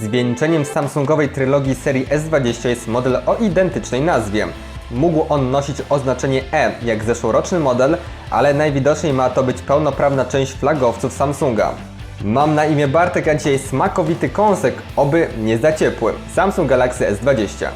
Zwieńczeniem Samsungowej trylogii serii S20 jest model o identycznej nazwie. Mógł on nosić oznaczenie E, jak zeszłoroczny model, ale najwidoczniej ma to być pełnoprawna część flagowców Samsunga. Mam na imię Bartek, a dzisiaj smakowity kąsek, oby nie za ciepły. Samsung Galaxy S20.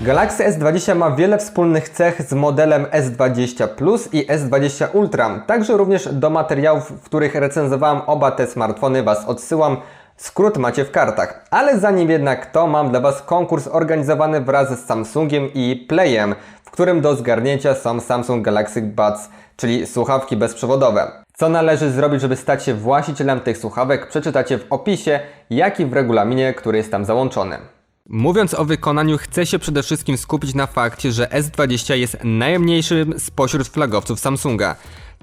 Galaxy S20 ma wiele wspólnych cech z modelem S20 Plus i S20 Ultra. Także również do materiałów, w których recenzowałem oba te smartfony Was odsyłam. Skrót macie w kartach. Ale zanim jednak to, mam dla Was konkurs organizowany wraz z Samsungiem i Playem, w którym do zgarnięcia są Samsung Galaxy Buds, czyli słuchawki bezprzewodowe. Co należy zrobić, żeby stać się właścicielem tych słuchawek, przeczytacie w opisie, jak i w regulaminie, który jest tam załączony. Mówiąc o wykonaniu, chcę się przede wszystkim skupić na fakcie, że S20 jest najmniejszym spośród flagowców Samsunga.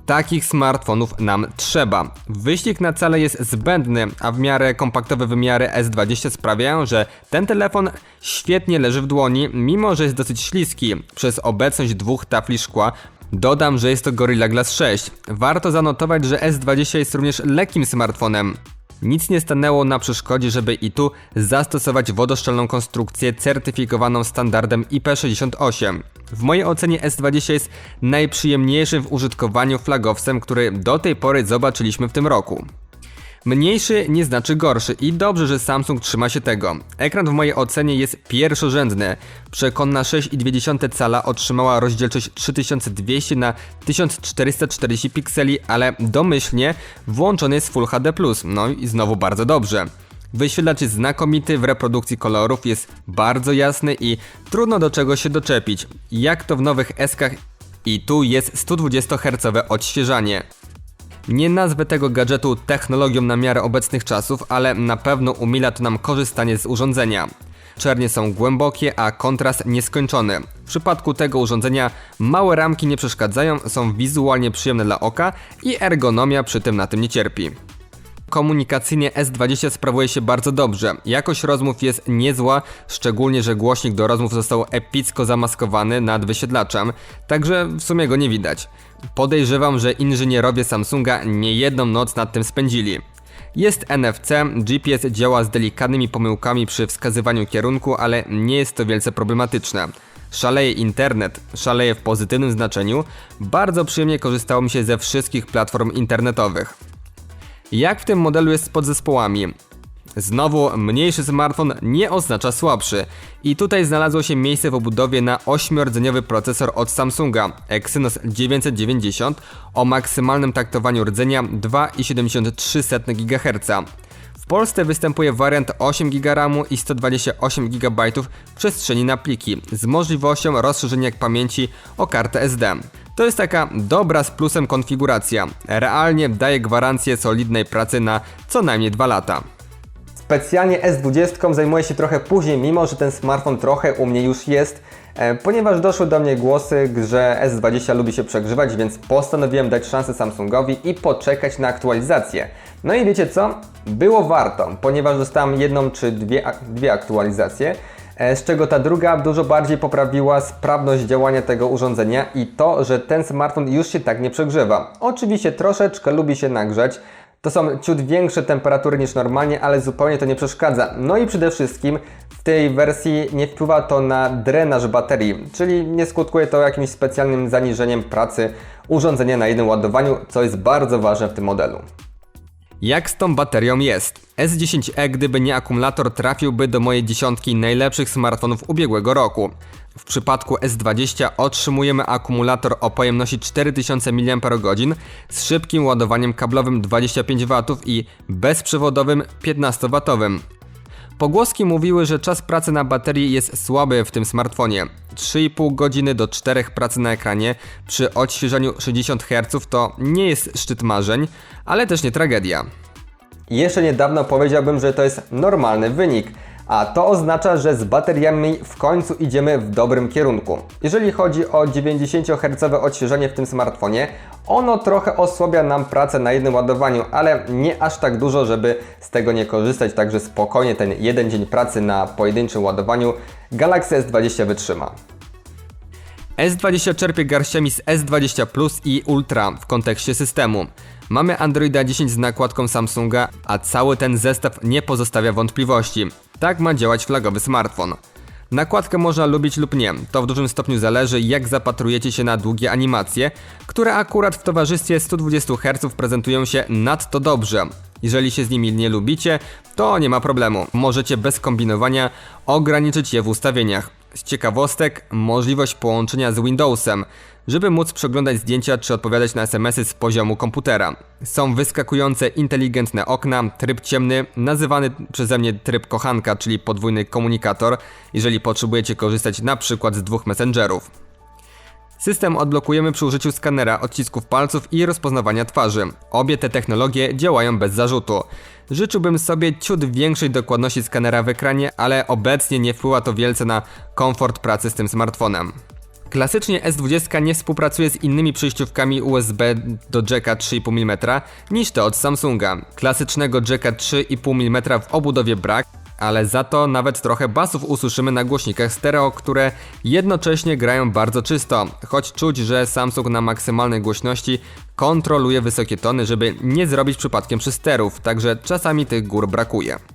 Takich smartfonów nam trzeba. Wyścig na cele jest zbędny, a w miarę kompaktowe wymiary S20 sprawiają, że ten telefon świetnie leży w dłoni, mimo że jest dosyć śliski przez obecność dwóch tafli szkła. Dodam, że jest to Gorilla Glass 6. Warto zanotować, że S20 jest również lekkim smartfonem. Nic nie stanęło na przeszkodzie, żeby i tu zastosować wodoszczelną konstrukcję certyfikowaną standardem IP68. W mojej ocenie S20 jest najprzyjemniejszym w użytkowaniu flagowcem, który do tej pory zobaczyliśmy w tym roku. Mniejszy nie znaczy gorszy i dobrze, że Samsung trzyma się tego. Ekran w mojej ocenie jest pierwszorzędny. Przekonna 6,2 cala otrzymała rozdzielczość 3200 na 1440 pikseli, ale domyślnie włączony jest Full HD+, no i znowu bardzo dobrze. Wyświetlacz jest znakomity w reprodukcji kolorów, jest bardzo jasny i trudno do czego się doczepić. Jak to w nowych eskach i tu jest 120 Hz odświeżanie. Nie nazwę tego gadżetu technologią na miarę obecnych czasów, ale na pewno umila to nam korzystanie z urządzenia. Czernie są głębokie, a kontrast nieskończony. W przypadku tego urządzenia małe ramki nie przeszkadzają, są wizualnie przyjemne dla oka i ergonomia przy tym na tym nie cierpi. Komunikacyjnie S20 sprawuje się bardzo dobrze. Jakość rozmów jest niezła, szczególnie, że głośnik do rozmów został epicko zamaskowany nad wysiedlaczem, także w sumie go nie widać. Podejrzewam, że inżynierowie Samsunga nie jedną noc nad tym spędzili. Jest NFC, GPS działa z delikatnymi pomyłkami przy wskazywaniu kierunku, ale nie jest to wielce problematyczne. Szaleje internet, szaleje w pozytywnym znaczeniu. Bardzo przyjemnie korzystało mi się ze wszystkich platform internetowych. Jak w tym modelu jest z podzespołami? Znowu, mniejszy smartfon nie oznacza słabszy. I tutaj znalazło się miejsce w obudowie na 8-rdzeniowy procesor od Samsunga Exynos 990 o maksymalnym taktowaniu rdzenia 2,73 GHz. W Polsce występuje wariant 8 GB i 128 GB przestrzeni na pliki z możliwością rozszerzenia pamięci o kartę SD. To jest taka dobra z plusem konfiguracja. Realnie daje gwarancję solidnej pracy na co najmniej 2 lata. Specjalnie S20 zajmuję się trochę później, mimo że ten smartfon trochę u mnie już jest, e, ponieważ doszły do mnie głosy, że S20 lubi się przegrzewać, więc postanowiłem dać szansę Samsungowi i poczekać na aktualizację. No i wiecie co? Było warto, ponieważ dostałem jedną czy dwie, dwie aktualizacje, e, z czego ta druga dużo bardziej poprawiła sprawność działania tego urządzenia i to, że ten smartfon już się tak nie przegrzewa. Oczywiście troszeczkę lubi się nagrzać, to są ciut większe temperatury niż normalnie, ale zupełnie to nie przeszkadza. No i przede wszystkim w tej wersji nie wpływa to na drenaż baterii, czyli nie skutkuje to jakimś specjalnym zaniżeniem pracy urządzenia na jednym ładowaniu, co jest bardzo ważne w tym modelu. Jak z tą baterią jest? S10e, gdyby nie akumulator, trafiłby do mojej dziesiątki najlepszych smartfonów ubiegłego roku. W przypadku S20 otrzymujemy akumulator o pojemności 4000 mAh z szybkim ładowaniem kablowym 25W i bezprzewodowym 15W. Pogłoski mówiły, że czas pracy na baterii jest słaby w tym smartfonie. 3,5 godziny do 4 pracy na ekranie przy odświeżaniu 60 Hz to nie jest szczyt marzeń, ale też nie tragedia. Jeszcze niedawno powiedziałbym, że to jest normalny wynik, a to oznacza, że z bateriami w końcu idziemy w dobrym kierunku. Jeżeli chodzi o 90 Hz odświeżanie w tym smartfonie, ono trochę osłabia nam pracę na jednym ładowaniu, ale nie aż tak dużo, żeby z tego nie korzystać, także spokojnie ten jeden dzień pracy na pojedynczym ładowaniu Galaxy S20 wytrzyma. S20 czerpie garściami z S20 Plus i Ultra w kontekście systemu. Mamy Androida 10 z nakładką Samsunga, a cały ten zestaw nie pozostawia wątpliwości. Tak ma działać flagowy smartfon. Nakładkę można lubić lub nie, to w dużym stopniu zależy jak zapatrujecie się na długie animacje, które akurat w towarzystwie 120 Hz prezentują się nadto dobrze. Jeżeli się z nimi nie lubicie, to nie ma problemu. Możecie bez kombinowania ograniczyć je w ustawieniach. Z ciekawostek, możliwość połączenia z Windowsem, żeby móc przeglądać zdjęcia czy odpowiadać na SMS-y z poziomu komputera. Są wyskakujące inteligentne okna, tryb ciemny, nazywany przeze mnie tryb kochanka, czyli podwójny komunikator, jeżeli potrzebujecie korzystać na przykład z dwóch messengerów. System odblokujemy przy użyciu skanera odcisków palców i rozpoznawania twarzy. Obie te technologie działają bez zarzutu. Życzyłbym sobie ciut większej dokładności skanera w ekranie, ale obecnie nie wpływa to wielce na komfort pracy z tym smartfonem. Klasycznie S20 nie współpracuje z innymi przejściówkami USB do jacka 3,5 mm niż te od Samsunga. Klasycznego jacka 3,5 mm w obudowie brak, ale za to nawet trochę basów usłyszymy na głośnikach stereo, które jednocześnie grają bardzo czysto, choć czuć, że Samsung na maksymalnej głośności kontroluje wysokie tony, żeby nie zrobić przypadkiem przysterów, także czasami tych gór brakuje.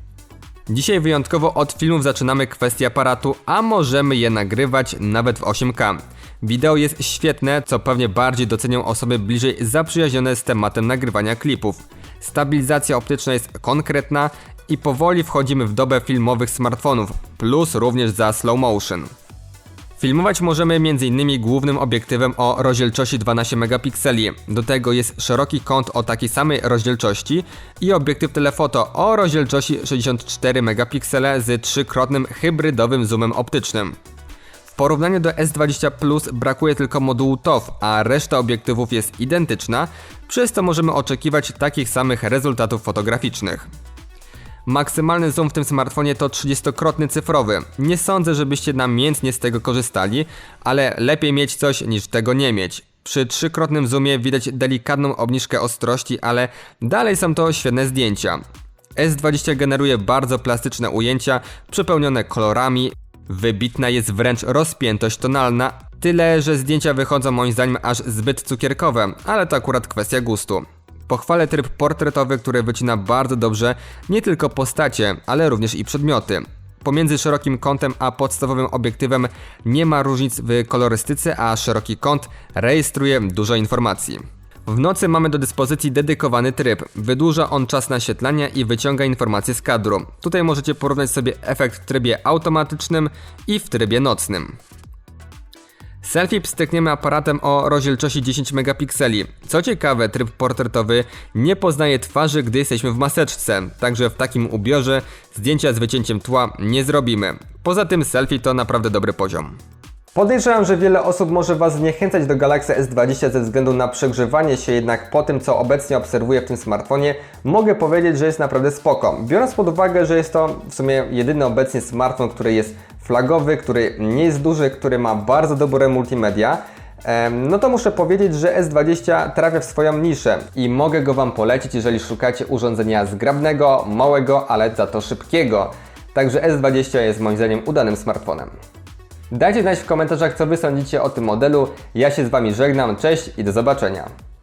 Dzisiaj wyjątkowo od filmów zaczynamy kwestię aparatu, a możemy je nagrywać nawet w 8K. Wideo jest świetne, co pewnie bardziej docenią osoby bliżej zaprzyjaźnione z tematem nagrywania klipów. Stabilizacja optyczna jest konkretna i powoli wchodzimy w dobę filmowych smartfonów, plus również za slow motion. Filmować możemy m.in. głównym obiektywem o rozdzielczości 12 megapikseli. Do tego jest szeroki kąt o takiej samej rozdzielczości i obiektyw telefoto o rozdzielczości 64 megapiksele z trzykrotnym hybrydowym zoomem optycznym. W porównaniu do S20 Plus brakuje tylko modułu TOF, a reszta obiektywów jest identyczna, przez co możemy oczekiwać takich samych rezultatów fotograficznych. Maksymalny zoom w tym smartfonie to 30-krotny cyfrowy. Nie sądzę, żebyście namiętnie z tego korzystali, ale lepiej mieć coś niż tego nie mieć. Przy trzykrotnym zoomie widać delikatną obniżkę ostrości, ale dalej są to świetne zdjęcia. S20 generuje bardzo plastyczne ujęcia, przepełnione kolorami, wybitna jest wręcz rozpiętość tonalna, tyle że zdjęcia wychodzą moim zdaniem aż zbyt cukierkowe, ale to akurat kwestia gustu. Pochwalę tryb portretowy, który wycina bardzo dobrze nie tylko postacie, ale również i przedmioty. Pomiędzy szerokim kątem a podstawowym obiektywem nie ma różnic w kolorystyce, a szeroki kąt rejestruje dużo informacji. W nocy mamy do dyspozycji dedykowany tryb. Wydłuża on czas naświetlania i wyciąga informacje z kadru. Tutaj możecie porównać sobie efekt w trybie automatycznym i w trybie nocnym. Selfie pstrykniemy aparatem o rozdzielczości 10 megapikseli. Co ciekawe, tryb portretowy nie poznaje twarzy, gdy jesteśmy w maseczce, także w takim ubiorze zdjęcia z wycięciem tła nie zrobimy. Poza tym selfie to naprawdę dobry poziom. Podejrzewam, że wiele osób może Was zniechęcać do Galaxy S20 ze względu na przegrzewanie się, jednak po tym co obecnie obserwuję w tym smartfonie, mogę powiedzieć, że jest naprawdę spoko. Biorąc pod uwagę, że jest to w sumie jedyny obecnie smartfon, który jest flagowy, który nie jest duży, który ma bardzo dobre multimedia, no to muszę powiedzieć, że S20 trafia w swoją niszę i mogę go Wam polecić, jeżeli szukacie urządzenia zgrabnego, małego, ale za to szybkiego. Także S20 jest moim zdaniem udanym smartfonem. Dajcie znać w komentarzach, co Wy sądzicie o tym modelu. Ja się z Wami żegnam, cześć i do zobaczenia.